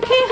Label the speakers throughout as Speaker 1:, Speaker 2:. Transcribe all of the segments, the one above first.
Speaker 1: compare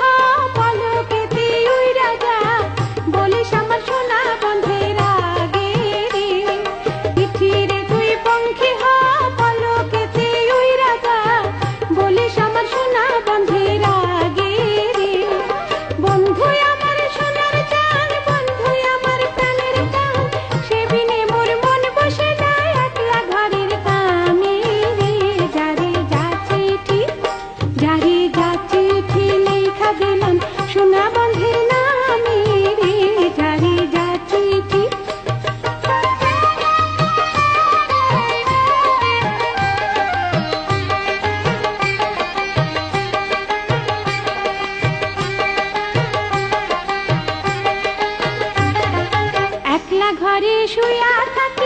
Speaker 1: শুয়া থাকি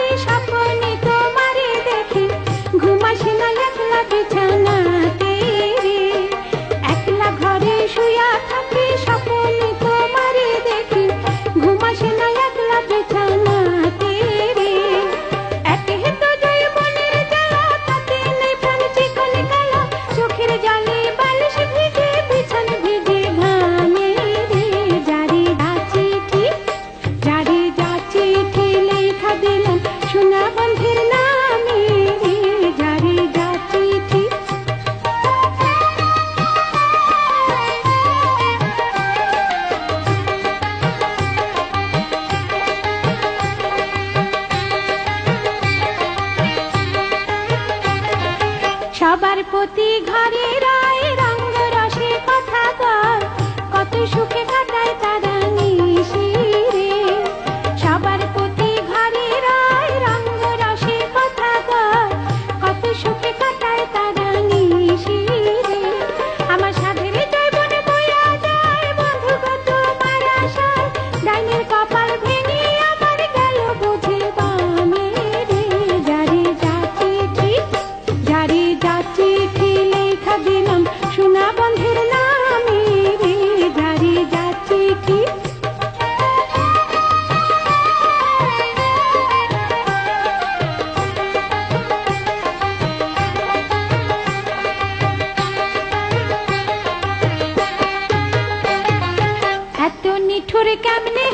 Speaker 1: সবার প্রতি ঘরে রায় রঙ্গ রসে কথা কর কত সুখে কাটায় তারা নিশে हमने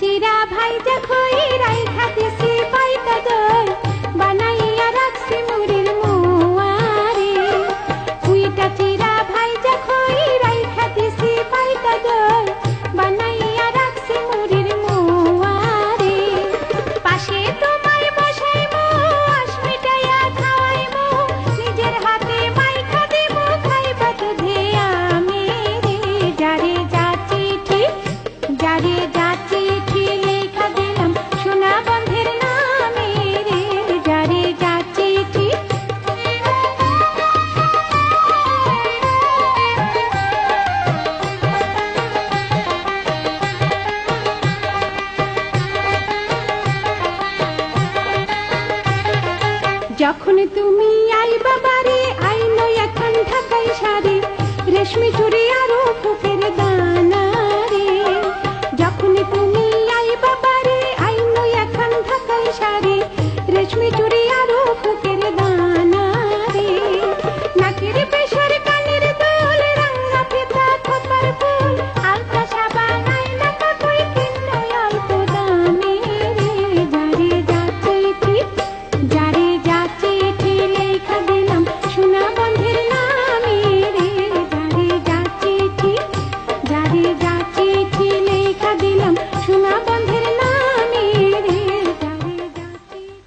Speaker 1: চিরা ভাই দেখই রাই খাতে সে পাইতা দই বানাইয়া রাখছি মুড়ির মুয়ারে। উইটা চিরা ভাই দেখই রাই খাতে সে পাইতা দই বানাইয়া রাখছি মুড়ির মুয়ারে। পাশে তো ধে আমি রে চিঠি, যারে যা যখন তুমি আই বাবারে আই নয় এখন ঢাকাই শাড়ি রেশমি চুরি আরও বুকের দানা।